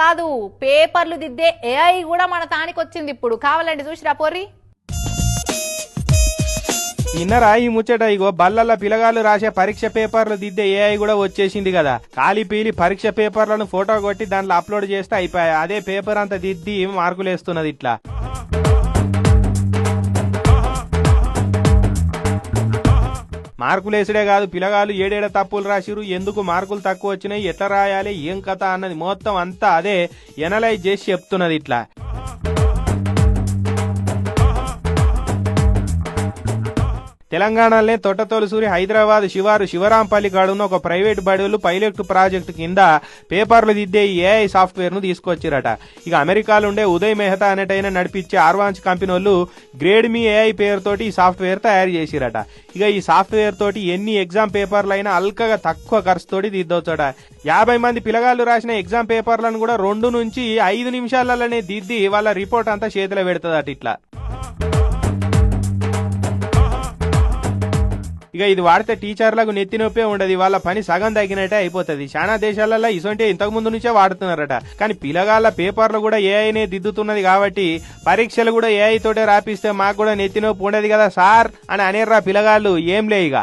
కాదు పేపర్లు దిద్దే ఏఐ కూడా మన తానికి వచ్చింది ఇప్పుడు. కావాలండి చూసిరా పోర్రి? నిన్నరా ఈ ముచ్చట ఇగో బల్లల పిలగాళ్ళు రాసే పరీక్ష పేపర్లు దిద్దే ఏఐ కూడా వచ్చేసింది కదా. ఖాళీ పీలి పరీక్ష పేపర్లను ఫోటో కొట్టి దాంట్లో అప్లోడ్ చేస్తే అయిపోయాయి. అదే పేపర్ అంతా దిద్ది మార్కులు వేస్తున్నది ఇట్లా. మార్కులేసుడే కాదు పిల్లగాళ్ళు ఏడేడ తప్పులు రాసిరు ఎందుకు మార్కులు తక్కువ వచ్చినాయి ఎట్లా రాయాలి ఏం కథ అన్నది మొత్తం అంతా అదే ఎనలైజ్ చేసి చెప్తున్నది ఇట్లా. తెలంగాణలోనే తొట్టతొలసూరి హైదరాబాద్ శివారు శివరాంపల్లి గాడున్న ఒక ప్రైవేట్ బడులు పైలట్ ప్రాజెక్టు కింద పేపర్లు దిద్దే ఈ ఏఐ సాఫ్ట్వేర్ను తీసుకొచ్చారట. తీసుకొచ్చిరట ఇక అమెరికాలో ఉండే ఉదయ్ మెహతా అనేటైన నడిపించే ఆర్వాన్స్ కంపెనీ వాళ్ళు గ్రేడ్ మీ ఏఐ పేరుతోటి ఈ సాఫ్ట్వేర్ తయారు చేసిరట. ఇక ఈ సాఫ్ట్వేర్ తోటి ఎన్ని ఎగ్జామ్ పేపర్లు అయినా అల్కగా తక్కువ ఖర్చుతోటి దిద్దొచ్చట. యాభై మంది పిల్లగాళ్ళు రాసిన ఎగ్జామ్ పేపర్లను కూడా రెండు నుంచి ఐదు నిమిషాలలోనే దిద్ది వాళ్ళ రిపోర్ట్ అంతా చేతిలో పెడుతుందట ఇట్లా. ఇక ఇది వాడితే టీచర్లకు నెత్తి నొప్పే ఉండదు వాళ్ళ పని సగం తగ్గినట్టే అయిపోతుంది. చాలా దేశాలలో ఇసుంటే ఇంతకు ముందు నుంచే వాడుతున్నారట. కానీ పిల్లగాళ్ళ పేపర్లు కూడా ఏఐనే దిద్దుతున్నది కాబట్టి పరీక్షలు కూడా ఏఐ తోటే రాపిస్తే మాకు కూడా నెత్తి నొప్పి ఉండదు కదా సార్ అని అనేర్రా పిల్లగాళ్ళు ఏం లే ఇక.